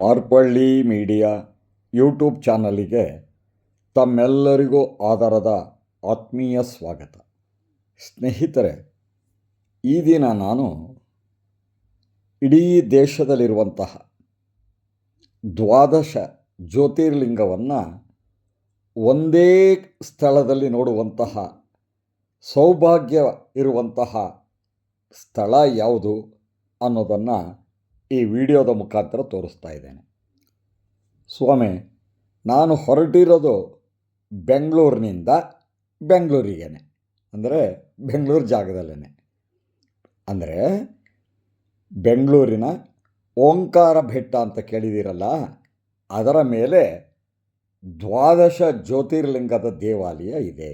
Marpalli media YouTube ಚಾನಲಿಗೆ ತಮ್ಮೆಲ್ಲರಿಗೂ ಆಧಾರದ ಆತ್ಮೀಯ ಸ್ವಾಗತ. ಸ್ನೇಹಿತರೆ, ಈ ದಿನ ನಾನು ಇಡೀ ದೇಶದಲ್ಲಿರುವಂತಹ ದ್ವಾದಶ ಜ್ಯೋತಿರ್ಲಿಂಗವನ್ನು ಒಂದೇ ಸ್ಥಳದಲ್ಲಿ ನೋಡುವಂತಹ ಸೌಭಾಗ್ಯ ಇರುವಂತಹ ಸ್ಥಳ ಯಾವುದು ಅನ್ನೋದನ್ನು ಈ ವಿಡಿಯೋದ ಮುಖಾಂತರ ತೋರಿಸ್ತಾ ಇದ್ದೇನೆ. ಸ್ವಾಮಿ, ನಾನು ಹೊರಟಿರೋದು ಬೆಂಗಳೂರಿನಿಂದ ಬೆಂಗಳೂರಿಗೇನೆ. ಅಂದರೆ ಬೆಂಗಳೂರು ಜಾಗದಲ್ಲೇ ಅಂದರೆ ಬೆಂಗಳೂರಿನ ಓಂಕಾರ ಬೆಟ್ಟ ಅಂತ ಕೇಳಿದಿರಲ್ಲ, ಅದರ ಮೇಲೆ ದ್ವಾದಶ ಜ್ಯೋತಿರ್ಲಿಂಗದ ದೇವಾಲಯ ಇದೆ.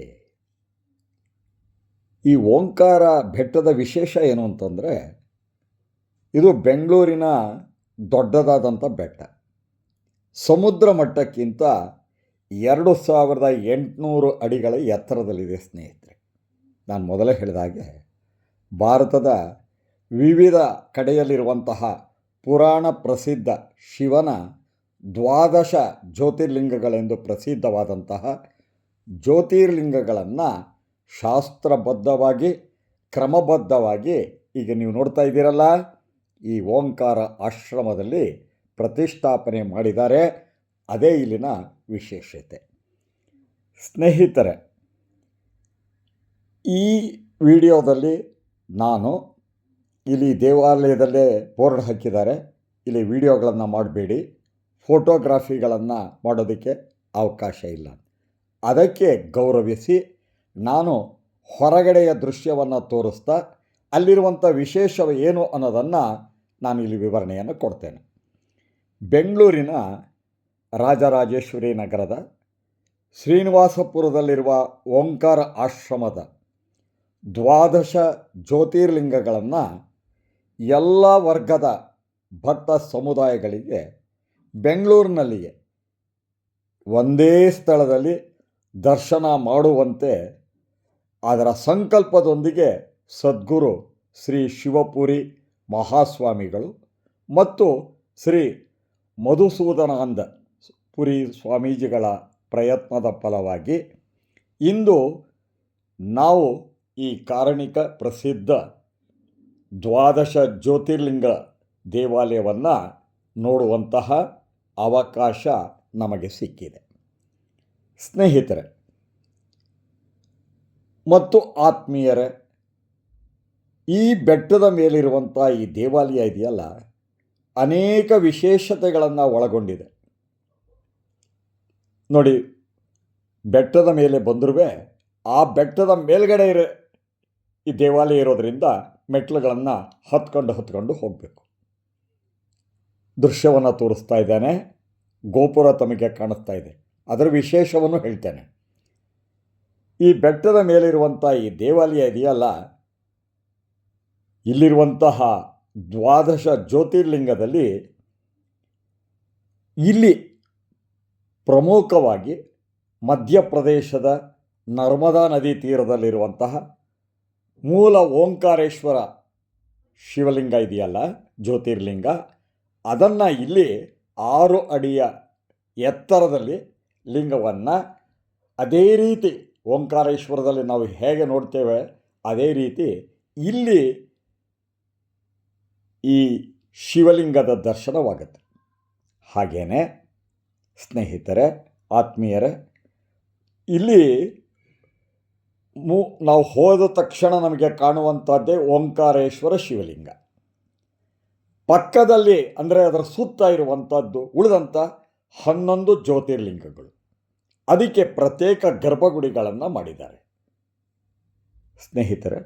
ಈ ಓಂಕಾರ ಬೆಟ್ಟದ ವಿಶೇಷ ಏನು ಅಂತಂದರೆ ಇದು ಬೆಂಗಳೂರಿನ ದೊಡ್ಡದಾದಂಥ ಬೆಟ್ಟ. ಸಮುದ್ರ ಮಟ್ಟಕ್ಕಿಂತ ಎರಡು ಸಾವಿರದ ಎಂಟುನೂರು ಅಡಿಗಳ ಎತ್ತರದಲ್ಲಿದೆ ಸ್ನೇಹಿತರೆ. ನಾನು ಮೊದಲೇ ಹೇಳಿದ ಹಾಗೆ ಭಾರತದ ವಿವಿಧ ಕಡೆಯಲ್ಲಿರುವಂತಹ ಪುರಾಣ ಪ್ರಸಿದ್ಧ ಶಿವನ ದ್ವಾದಶ ಜ್ಯೋತಿರ್ಲಿಂಗಗಳೆಂದು ಪ್ರಸಿದ್ಧವಾದಂತಹ ಜ್ಯೋತಿರ್ಲಿಂಗಗಳನ್ನು ಶಾಸ್ತ್ರಬದ್ಧವಾಗಿ, ಕ್ರಮಬದ್ಧವಾಗಿ ಈಗ ನೀವು ನೋಡ್ತಾ ಇದ್ದೀರಲ್ಲ? ಈ ಓಂಕಾರ ಆಶ್ರಮದಲ್ಲಿ ಪ್ರತಿಷ್ಠಾಪನೆ ಮಾಡಿದ್ದಾರೆ. ಅದೇ ಇಲ್ಲಿನ ವಿಶೇಷತೆ. ಸ್ನೇಹಿತರೆ, ಈ ವಿಡಿಯೋದಲ್ಲಿ ನಾನು ಇಲ್ಲಿ ದೇವಾಲಯದಲ್ಲೇ ಬೋರ್ಡ್ ಹಾಕಿದ್ದಾರೆ. ಇಲ್ಲಿ ವಿಡಿಯೋಗಳನ್ನು ಮಾಡಬೇಡಿ. ಫೋಟೋಗ್ರಾಫಿಗಳನ್ನು ಮಾಡೋದಕ್ಕೆ ಅವಕಾಶ ಇಲ್ಲ. ಅದಕ್ಕೆ ಗೌರವಿಸಿ ನಾನು ಹೊರಗಡೆಯ ದೃಶ್ಯವನ್ನು ತೋರಿಸ್ತಾ ಅಲ್ಲಿರುವಂಥ ವಿಶೇಷ ಏನು ಅನ್ನೋದನ್ನು ನಾನು ಇಲ್ಲಿ ವಿವರಣೆಯನ್ನು ಕೊಡ್ತೇನೆ. ಬೆಂಗಳೂರಿನ ರಾಜರಾಜೇಶ್ವರಿ ನಗರದ ಶ್ರೀನಿವಾಸಪುರದಲ್ಲಿರುವ ಓಂಕಾರ ಆಶ್ರಮದ ದ್ವಾದಶ ಜ್ಯೋತಿರ್ಲಿಂಗಗಳನ್ನು ಎಲ್ಲ ವರ್ಗದ ಭಕ್ತ ಸಮುದಾಯಗಳಿಗೆ ಬೆಂಗಳೂರಿನಲ್ಲಿಯೇ ಒಂದೇ ಸ್ಥಳದಲ್ಲಿ ದರ್ಶನ ಮಾಡುವಂತೆ ಅದರ ಸಂಕಲ್ಪದೊಂದಿಗೆ ಸದ್ಗುರು ಶ್ರೀ ಶಿವಪುರಿ ಮಹಾಸ್ವಾಮಿಗಳು ಮತ್ತು ಶ್ರೀ ಮಧುಸೂದನಾನಂದ ಪುರಿ ಸ್ವಾಮೀಜಿಗಳ ಪ್ರಯತ್ನದ ಫಲವಾಗಿ ಇಂದು ನಾವು ಈ ಕಾರಣಿಕ ಪ್ರಸಿದ್ಧ ದ್ವಾದಶ ಜ್ಯೋತಿರ್ಲಿಂಗ ದೇವಾಲಯವನ್ನು ನೋಡುವಂತಹ ಅವಕಾಶ ನಮಗೆ ಸಿಕ್ಕಿದೆ. ಸ್ನೇಹಿತರೆ ಮತ್ತು ಆತ್ಮೀಯರೇ ಈ ಬೆಟ್ಟದ ಮೇಲಿರುವಂಥ ಈ ದೇವಾಲಯ ಇದೆಯಲ್ಲ, ಅನೇಕ ವಿಶೇಷತೆಗಳನ್ನು ಒಳಗೊಂಡಿದೆ. ನೋಡಿ, ಬೆಟ್ಟದ ಮೇಲೆ ಬಂದರೂ ಆ ಬೆಟ್ಟದ ಮೇಲ್ಗಡೆ ಇರೋ ಈ ದೇವಾಲಯ ಇರೋದರಿಂದ ಮೆಟ್ಲುಗಳನ್ನು ಹತ್ಕೊಂಡು ಹತ್ಕೊಂಡು ಹೋಗಬೇಕು. ದೃಶ್ಯವನ್ನು ತೋರಿಸ್ತಾ ಇದ್ದಾನೆ, ಗೋಪುರ ತಮಗೆ ಕಾಣಿಸ್ತಾ ಇದೆ. ಅದರ ವಿಶೇಷವನ್ನು ಹೇಳ್ತೇನೆ. ಈ ಬೆಟ್ಟದ ಮೇಲಿರುವಂಥ ಈ ದೇವಾಲಯ ಇದೆಯಲ್ಲ ಇಲ್ಲಿರುವಂತಹ ದ್ವಾದಶ ಜ್ಯೋತಿರ್ಲಿಂಗದಲ್ಲಿ ಇಲ್ಲಿ ಪ್ರಮುಖವಾಗಿ ಮಧ್ಯಪ್ರದೇಶದ ನರ್ಮದಾ ನದಿ ತೀರದಲ್ಲಿರುವಂತಹ ಮೂಲ ಓಂಕಾರೇಶ್ವರ ಶಿವಲಿಂಗ ಇದೆಯಲ್ಲ, ಜ್ಯೋತಿರ್ಲಿಂಗ. ಅದನ್ನು ಇಲ್ಲಿ ಆರು ಅಡಿಯ ಎತ್ತರದಲ್ಲಿ ಲಿಂಗವನ್ನು ಅದೇ ರೀತಿ ಓಂಕಾರೇಶ್ವರದಲ್ಲಿ ನಾವು ಹೇಗೆ ನೋಡ್ತೇವೆ, ಅದೇ ರೀತಿ ಇಲ್ಲಿ ಈ ಶಿವಲಿಂಗದ ದರ್ಶನವಾಗುತ್ತೆ. ಹಾಗೇನೆ ಸ್ನೇಹಿತರೆ, ಆತ್ಮೀಯರೇ, ಇಲ್ಲಿ ಮು, ನಾವು ಹೋದ ತಕ್ಷಣ ನಮಗೆ ಕಾಣುವಂಥದ್ದೇ ಓಂಕಾರೇಶ್ವರ ಶಿವಲಿಂಗ. ಪಕ್ಕದಲ್ಲಿ ಅಂದರೆ ಅದರ ಸುತ್ತ ಇರುವಂಥದ್ದು ಉಳಿದಂಥ ಹನ್ನೊಂದು ಜ್ಯೋತಿರ್ಲಿಂಗಗಳು. ಅದಕ್ಕೆ ಪ್ರತ್ಯೇಕ ಗರ್ಭಗುಡಿಗಳನ್ನು ಮಾಡಿದ್ದಾರೆ. ಸ್ನೇಹಿತರೆ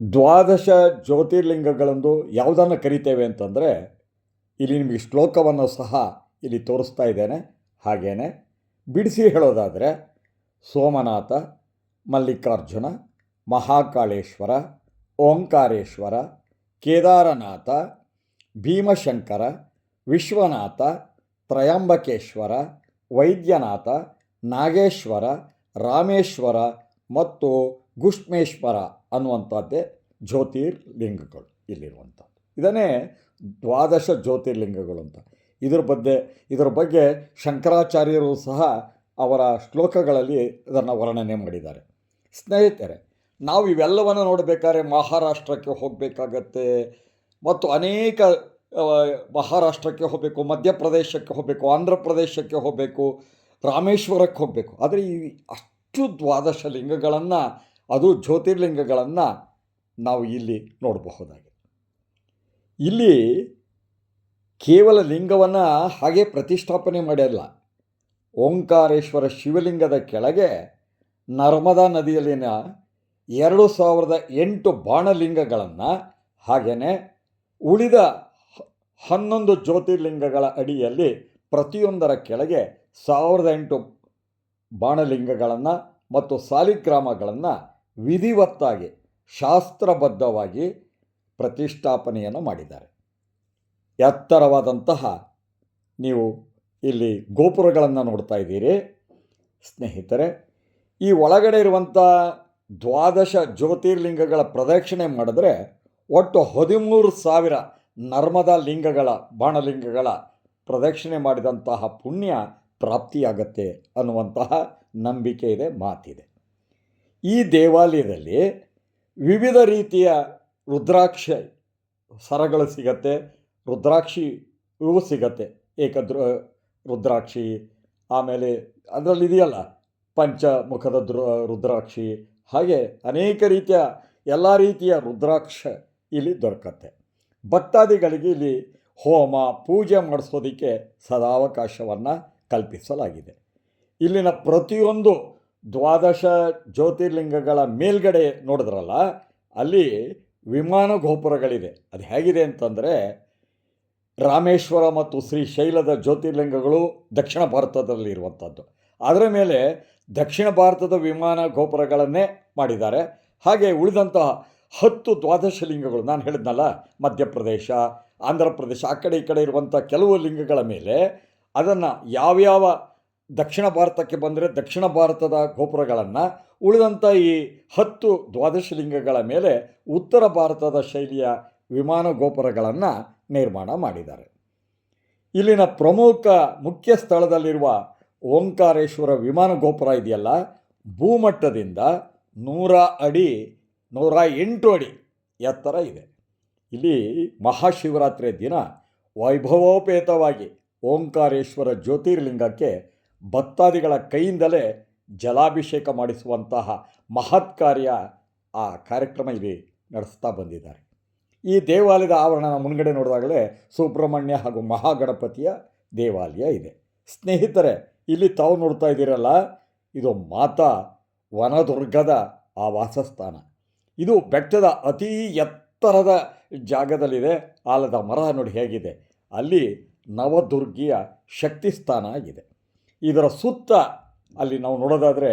ದ್ವಾದಶ ಜ್ಯೋತಿರ್ಲಿಂಗಗಳೆಂದು ಯಾವುದನ್ನು ಕರಿತೇವೆ ಅಂತಂದರೆ ಇಲ್ಲಿ ನಿಮಗೆ ಶ್ಲೋಕವನ್ನು ಸಹ ಇಲ್ಲಿ ತೋರಿಸ್ತಾ ಇದ್ದೇನೆ. ಹಾಗೇನೆ ಬಿಡಿಸಿ ಹೇಳೋದಾದರೆ ಸೋಮನಾಥ, ಮಲ್ಲಿಕಾರ್ಜುನ, ಮಹಾಕಾಳೇಶ್ವರ, ಓಂಕಾರೇಶ್ವರ, ಕೇದಾರನಾಥ, ಭೀಮಶಂಕರ, ವಿಶ್ವನಾಥ, ತ್ರಯಂಬಕೇಶ್ವರ, ವೈದ್ಯನಾಥ, ನಾಗೇಶ್ವರ, ರಾಮೇಶ್ವರ ಮತ್ತು ಗುಷ್ಮೇಶ್ವರ ಅನ್ನುವಂಥದ್ದೇ ಜ್ಯೋತಿರ್ಲಿಂಗಗಳು ಇಲ್ಲಿರುವಂಥದ್ದು. ಇದನ್ನೇ ದ್ವಾದಶ ಜ್ಯೋತಿರ್ಲಿಂಗಗಳು ಅಂತ. ಇದರ ಬಗ್ಗೆ ಇದರ ಬಗ್ಗೆ ಶಂಕರಾಚಾರ್ಯರು ಸಹ ಅವರ ಶ್ಲೋಕಗಳಲ್ಲಿ ಇದನ್ನು ವರ್ಣನೆ ಮಾಡಿದ್ದಾರೆ. ಸ್ನೇಹಿತರೆ, ನಾವು ಇವೆಲ್ಲವನ್ನು ನೋಡಬೇಕಾದ್ರೆ ಮಹಾರಾಷ್ಟ್ರಕ್ಕೆ ಹೋಗಬೇಕಾಗತ್ತೆ, ಮತ್ತು ಅನೇಕ ಮಹಾರಾಷ್ಟ್ರಕ್ಕೆ ಹೋಗಬೇಕು, ಮಧ್ಯಪ್ರದೇಶಕ್ಕೆ ಹೋಗಬೇಕು ಆಂಧ್ರ ಪ್ರದೇಶಕ್ಕೆ ಹೋಗಬೇಕು, ರಾಮೇಶ್ವರಕ್ಕೆ ಹೋಗಬೇಕು. ಆದರೆ ಈ ಅಷ್ಟು ದ್ವಾದಶ ಲಿಂಗಗಳನ್ನು ಅದು ಜ್ಯೋತಿರ್ಲಿಂಗಗಳನ್ನು ನಾವು ಇಲ್ಲಿ ನೋಡಬಹುದಾಗಿದೆ. ಇಲ್ಲಿ ಕೇವಲ ಲಿಂಗವನ್ನು ಹಾಗೆ ಪ್ರತಿಷ್ಠಾಪನೆ ಮಾಡಿಲ್ಲ. ಓಂಕಾರೇಶ್ವರ ಶಿವಲಿಂಗದ ಕೆಳಗೆ ನರ್ಮದಾ ನದಿಯಲ್ಲಿನ ಎರಡು ಸಾವಿರದ ಎಂಟು ಬಾಣಲಿಂಗಗಳನ್ನು ಹಾಗೆಯೇ ಉಳಿದ ಹನ್ನೊಂದು ಜ್ಯೋತಿರ್ಲಿಂಗಗಳ ಅಡಿಯಲ್ಲಿ ಪ್ರತಿಯೊಂದರ ಕೆಳಗೆ ಸಾವಿರದ ಎಂಟು ಬಾಣಲಿಂಗಗಳನ್ನು ಮತ್ತು ಸಾಲಿಗ್ರಾಮಗಳನ್ನು ವಿಧಿವತ್ತಾಗಿ, ಶಾಸ್ತ್ರಬದ್ಧವಾಗಿ ಪ್ರತಿಷ್ಠಾಪನೆಯನ್ನು ಮಾಡಿದ್ದಾರೆ. ಎತ್ತರವಾದಂತಹ ನೀವು ಇಲ್ಲಿ ಗೋಪುರಗಳನ್ನು ನೋಡ್ತಾ ಇದ್ದೀರಿ. ಸ್ನೇಹಿತರೆ, ಈ ಒಳಗಡೆ ಇರುವಂಥ ದ್ವಾದಶ ಜ್ಯೋತಿರ್ಲಿಂಗಗಳ ಪ್ರದಕ್ಷಿಣೆ ಮಾಡಿದ್ರೆ ಒಟ್ಟು ಹದಿಮೂರು ಸಾವಿರ ನರ್ಮದಾ ಲಿಂಗಗಳ, ಬಾಣಲಿಂಗಗಳ ಪ್ರದಕ್ಷಿಣೆ ಮಾಡಿದಂತಹ ಪುಣ್ಯ ಪ್ರಾಪ್ತಿಯಾಗತ್ತೆ ಅನ್ನುವಂತಹ ನಂಬಿಕೆ ಇದೆ, ಮಾತಿದೆ. ಈ ದೇವಾಲಯದಲ್ಲಿ ವಿವಿಧ ರೀತಿಯ ರುದ್ರಾಕ್ಷ ಸರಗಳು ಸಿಗತ್ತೆ ರುದ್ರಾಕ್ಷಿ ಇವು ಸಿಗತ್ತೆ, ಏಕದ್ರ ರುದ್ರಾಕ್ಷಿ, ಆಮೇಲೆ ಅದರಲ್ಲಿ ಇದೆಯಲ್ಲ, ಪಂಚಮುಖದ ದೃ ರುದ್ರಾಕ್ಷಿ, ಹಾಗೆ ಅನೇಕ ರೀತಿಯ ಎಲ್ಲ ರೀತಿಯ ರುದ್ರಾಕ್ಷ ಇಲ್ಲಿ ದೊರಕತ್ತೆ. ಭಕ್ತಾದಿಗಳಿಗೆ ಇಲ್ಲಿ ಹೋಮ, ಪೂಜೆ ಮಾಡಿಸೋದಕ್ಕೆ ಸದಾವಕಾಶವನ್ನು ಕಲ್ಪಿಸಲಾಗಿದೆ. ಇಲ್ಲಿನ ಪ್ರತಿಯೊಂದು ದ್ವಾದಶ ಜ್ಯೋತಿರ್ಲಿಂಗಗಳ ಮೇಲ್ಗಡೆ ನೋಡಿದ್ರಲ್ಲ, ಅಲ್ಲಿ ವಿಮಾನ ಗೋಪುರಗಳಿದೆ. ಅದು ಹೇಗಿದೆ ಅಂತಂದರೆ, ರಾಮೇಶ್ವರ ಮತ್ತು ಶ್ರೀಶೈಲದ ಜ್ಯೋತಿರ್ಲಿಂಗಗಳು ದಕ್ಷಿಣ ಭಾರತದಲ್ಲಿ ಇರುವಂಥದ್ದು. ಅದರ ಮೇಲೆ ದಕ್ಷಿಣ ಭಾರತದ ವಿಮಾನ ಗೋಪುರಗಳನ್ನೇ ಮಾಡಿದ್ದಾರೆ. ಹಾಗೆ ಉಳಿದಂತಹ ಹತ್ತು ದ್ವಾದಶ ಲಿಂಗಗಳು, ನಾನು ಹೇಳಿದ್ನಲ್ಲ, ಮಧ್ಯಪ್ರದೇಶ ಆಂಧ್ರ ಪ್ರದೇಶ ಆ ಕಡೆ ಈ ಕಡೆ ಇರುವಂಥ ಕೆಲವು ಲಿಂಗಗಳ ಮೇಲೆ ಅದನ್ನು ಯಾವ್ಯಾವ ದಕ್ಷಿಣ ಭಾರತಕ್ಕೆ ಬಂದರೆ ದಕ್ಷಿಣ ಭಾರತದ ಗೋಪುರಗಳನ್ನು ಉಳಿದಂಥ ಈ ಹತ್ತು ದ್ವಾದಶ ಲಿಂಗಗಳ ಮೇಲೆ ಉತ್ತರ ಭಾರತದ ಶೈಲಿಯ ವಿಮಾನ ಗೋಪುರಗಳನ್ನು ನಿರ್ಮಾಣ ಮಾಡಿದ್ದಾರೆ. ಇಲ್ಲಿನ ಪ್ರಮುಖ ಮುಖ್ಯ ಸ್ಥಳದಲ್ಲಿರುವ ಓಂಕಾರೇಶ್ವರ ವಿಮಾನ ಗೋಪುರ ಇದೆಯಲ್ಲ, ಭೂಮಟ್ಟದಿಂದ ನೂರ ಅಡಿ, ನೂರ ಎಂಟು ಅಡಿ ಎತ್ತರ ಇದೆ. ಇಲ್ಲಿ ಮಹಾಶಿವರಾತ್ರಿಯ ದಿನ ವೈಭವೋಪೇತವಾಗಿ ಓಂಕಾರೇಶ್ವರ ಜ್ಯೋತಿರ್ಲಿಂಗಕ್ಕೆ ಭಕ್ತಾದಿಗಳ ಕೈಯಿಂದಲೇ ಜಲಾಭಿಷೇಕ ಮಾಡಿಸುವಂತಹ ಮಹತ್ ಕಾರ್ಯ ಆ ಕಾರ್ಯಕ್ರಮ ಇಲ್ಲಿ ನಡೆಸ್ತಾ ಬಂದಿದ್ದಾರೆ. ಈ ದೇವಾಲಯದ ಆವರಣ ಮುನ್ಗಡೆ ನೋಡಿದಾಗಲೇ ಸುಬ್ರಹ್ಮಣ್ಯ ಹಾಗೂ ಮಹಾಗಣಪತಿಯ ದೇವಾಲಯ ಇದೆ. ಸ್ನೇಹಿತರೆ, ಇಲ್ಲಿ ತಾವು ನೋಡ್ತಾ ಇದ್ದೀರಲ್ಲ, ಇದು ಮಾತಾ ವನದುರ್ಗದ ಆ ವಾಸಸ್ಥಾನ. ಇದು ಬೆಟ್ಟದ ಅತಿ ಎತ್ತರದ ಜಾಗದಲ್ಲಿದೆ. ಆಲದ ಮರ ನೋಡಿ ಹೇಗಿದೆ. ಅಲ್ಲಿ ನವದುರ್ಗಿಯ ಶಕ್ತಿ ಸ್ಥಾನ ಆಗಿದೆ ಇದರ ಸುತ್ತ ಅಲ್ಲಿ ನಾವು ನೋಡೋದಾದರೆ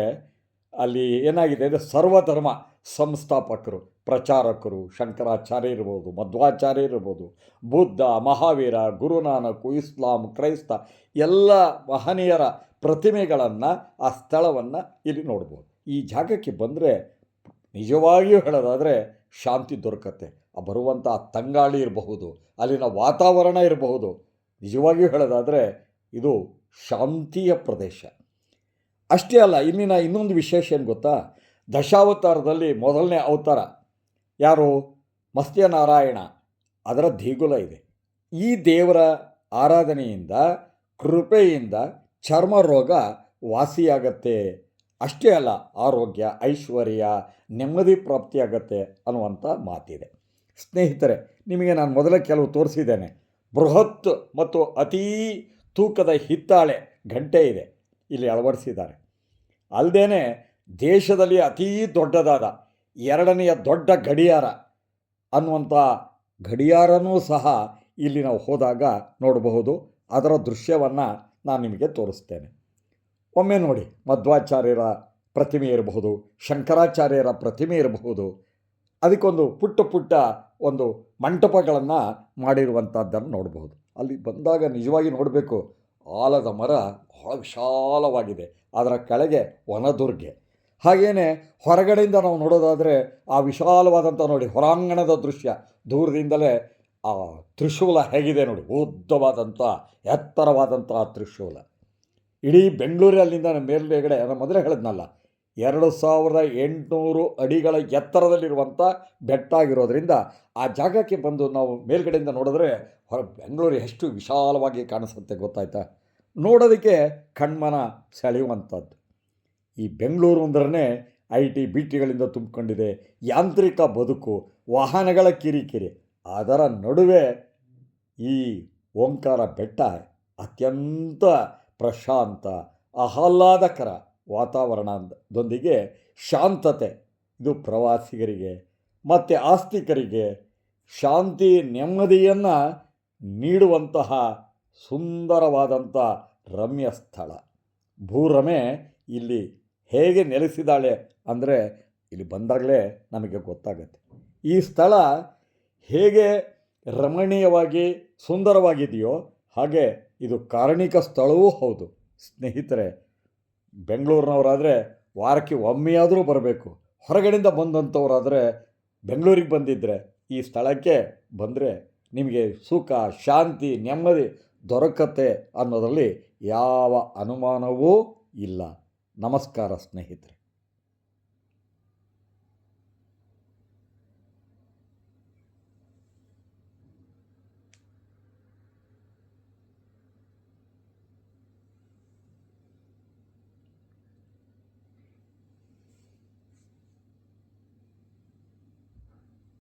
ಅಲ್ಲಿ ಏನಾಗಿದೆ ಅಂದರೆ ಸರ್ವಧರ್ಮ ಸಂಸ್ಥಾಪಕರು, ಪ್ರಚಾರಕರು, ಶಂಕರಾಚಾರ್ಯ ಇರ್ಬೋದು, ಮಧ್ವಾಚಾರ್ಯ ಇರ್ಬೋದು, ಬುದ್ಧ, ಮಹಾವೀರ, ಗುರುನಾನಕು, ಇಸ್ಲಾಂ, ಕ್ರೈಸ್ತ ಎಲ್ಲ ಮಹನೀಯರ ಪ್ರತಿಮೆಗಳನ್ನು ಆ ಸ್ಥಳವನ್ನು ಇಲ್ಲಿ ನೋಡ್ಬೋದು. ಈ ಜಾಗಕ್ಕೆ ಬಂದರೆ ನಿಜವಾಗಿಯೂ ಹೇಳೋದಾದರೆ ಶಾಂತಿ ದೊರಕತ್ತೆ. ಆ ಬರುವಂಥ ತಂಗಾಳಿ ಇರಬಹುದು, ಅಲ್ಲಿನ ವಾತಾವರಣ ಇರಬಹುದು. ನಿಜವಾಗಿಯೂ ಹೇಳೋದಾದರೆ ಇದು ಶಾಂತಿಯ ಪ್ರದೇಶ. ಅಷ್ಟೇ ಅಲ್ಲ, ಇಲ್ಲಿನ ಇನ್ನೊಂದು ವಿಶೇಷ ಏನು ಗೊತ್ತಾ? ದಶಾವತಾರದಲ್ಲಿ ಮೊದಲನೇ ಅವತಾರ ಯಾರು? ಮತ್ಸ್ಯನಾರಾಯಣ. ಅದರ ದೇಗುಲ ಇದೆ. ಈ ದೇವರ ಆರಾಧನೆಯಿಂದ, ಕೃಪೆಯಿಂದ ಚರ್ಮ ರೋಗ ವಾಸಿಯಾಗತ್ತೆ. ಅಷ್ಟೇ ಅಲ್ಲ, ಆರೋಗ್ಯ, ಐಶ್ವರ್ಯ, ನೆಮ್ಮದಿ ಪ್ರಾಪ್ತಿಯಾಗತ್ತೆ ಅನ್ನುವಂಥ ಮಾತಿದೆ. ಸ್ನೇಹಿತರೆ, ನಿಮಗೆ ನಾನು ಮೊದಲೇ ಕೆಲವು ತೋರಿಸಿದ್ದೇನೆ. ಬೃಹತ್ ಮತ್ತು ಅತೀ ತೂಕದ ಹಿತ್ತಾಳೆ ಗಂಟೆ ಇದೆ. ಇಲ್ಲಿ ಅಳವಡಿಸಿದ್ದಾರೆ. ಅಲ್ಲದೇ ದೇಶದಲ್ಲಿ ಅತೀ ದೊಡ್ಡದಾದ ಎರಡನೆಯ ದೊಡ್ಡ ಗಡಿಯಾರ ಅನ್ನುವಂಥ ಗಡಿಯಾರನೂ ಸಹ ಇಲ್ಲಿ ನಾವು ಹೋದಾಗ ನೋಡಬಹುದು. ಅದರ ದೃಶ್ಯವನ್ನು ನಾನು ನಿಮಗೆ ತೋರಿಸ್ತೇನೆ. ಒಮ್ಮೆ ನೋಡಿ, ಮಧ್ವಾಚಾರ್ಯರ ಪ್ರತಿಮೆ ಇರಬಹುದು, ಶಂಕರಾಚಾರ್ಯರ ಪ್ರತಿಮೆ ಇರಬಹುದು. ಅದಕ್ಕೊಂದು ಪುಟ್ಟ ಪುಟ್ಟ ಒಂದು ಮಂಟಪಗಳನ್ನು ಮಾಡಿರುವಂಥದ್ದನ್ನು ನೋಡಬಹುದು. ಅಲ್ಲಿ ಬಂದಾಗ ನಿಜವಾಗಿ ನೋಡಬೇಕು, ಆಲದ ಮರ ಬಹಳ ವಿಶಾಲವಾಗಿದೆ, ಅದರ ಕೆಳಗೆ ವನದುರ್ಗೆ. ಹಾಗೆಯೇ ಹೊರಗಡೆಯಿಂದ ನಾವು ನೋಡೋದಾದರೆ ಆ ವಿಶಾಲವಾದಂಥ ನೋಡಿ ಹೊರಾಂಗಣದ ದೃಶ್ಯ. ದೂರದಿಂದಲೇ ಆ ತ್ರಿಶೂಲ ಹೇಗಿದೆ ನೋಡಿ, ಉದ್ದವಾದಂಥ, ಎತ್ತರವಾದಂಥ ತ್ರಿಶೂಲ. ಇಡೀ ಬೆಂಗಳೂರಲ್ಲಿಂದ ಮೇಲ್ಗಡೆ, ನಮ್ಮ ಮೊದಲೇ ಹೇಳಿದ್ನಲ್ಲ ಎರಡು ಸಾವಿರದ ಎಂಟುನೂರು ಅಡಿಗಳ ಎತ್ತರದಲ್ಲಿರುವಂಥ ಬೆಟ್ಟ ಆಗಿರೋದ್ರಿಂದ ಆ ಜಾಗಕ್ಕೆ ಬಂದು ನಾವು ಮೇಲ್ಗಡೆಯಿಂದ ನೋಡಿದ್ರೆ ಹೊರ ಬೆಂಗಳೂರು ಎಷ್ಟು ವಿಶಾಲವಾಗಿ ಕಾಣಿಸುತ್ತೆ ಗೊತ್ತಾಯ್ತಾ? ನೋಡೋದಕ್ಕೆ ಕಣ್ಮನ ಸೆಳೆಯುವಂಥದ್ದು. ಈ ಬೆಂಗಳೂರು ಅಂದ್ರೆ ಐ ಟಿ, ಬಿ ಟಿಗಳಿಂದ ತುಂಬಿಕೊಂಡಿದೆ. ಯಾಂತ್ರಿಕ ಬದುಕು, ವಾಹನಗಳ ಕಿರಿಕಿರಿ, ಅದರ ನಡುವೆ ಈ ಓಂಕಾರ ಬೆಟ್ಟ ಅತ್ಯಂತ ಪ್ರಶಾಂತ, ಆಹ್ಲಾದಕರ ವಾತಾವರಣದೊಂದಿಗೆ ಶಾಂತತೆ. ಇದು ಪ್ರವಾಸಿಗರಿಗೆ ಮತ್ತು ಆಸ್ತಿಕರಿಗೆ ಶಾಂತಿ ನೆಮ್ಮದಿಯನ್ನು ನೀಡುವಂತಹ ಸುಂದರವಾದಂಥ ರಮ್ಯ ಸ್ಥಳ. ಭೂರಮೆ ಇಲ್ಲಿ ಹೇಗೆ ನೆಲೆಸಿದಾಳೆ ಅಂದರೆ ಇಲ್ಲಿ ಬಂದಾಗಲೇ ನಮಗೆ ಗೊತ್ತಾಗುತ್ತೆ. ಈ ಸ್ಥಳ ಹೇಗೆ ರಮಣೀಯವಾಗಿ ಸುಂದರವಾಗಿದೆಯೋ ಹಾಗೆ ಇದು ಕಾರಣಿಕ ಸ್ಥಳವೂ ಹೌದು. ಸ್ನೇಹಿತರೆ ಬೆಂಗಳೂರಿನವರಾದರೆ ವಾರಕ್ಕೆ ಒಮ್ಮೆಯಾದರೂ ಬರಬೇಕು. ಹೊರಗಡೆಯಿಂದ ಬಂದಂಥವರಾದರೆ ಬೆಂಗಳೂರಿಗೆ ಬಂದಿದ್ದರೆ ಈ ಸ್ಥಳಕ್ಕೆ ಬಂದರೆ ನಿಮಗೆ ಸುಖ, ಶಾಂತಿ, ನೆಮ್ಮದಿ ದೊರಕತ್ತೆ ಅನ್ನೋದರಲ್ಲಿ ಯಾವ ಅನುಮಾನವೂ ಇಲ್ಲ. ನಮಸ್ಕಾರ ಸ್ನೇಹಿತರೆ.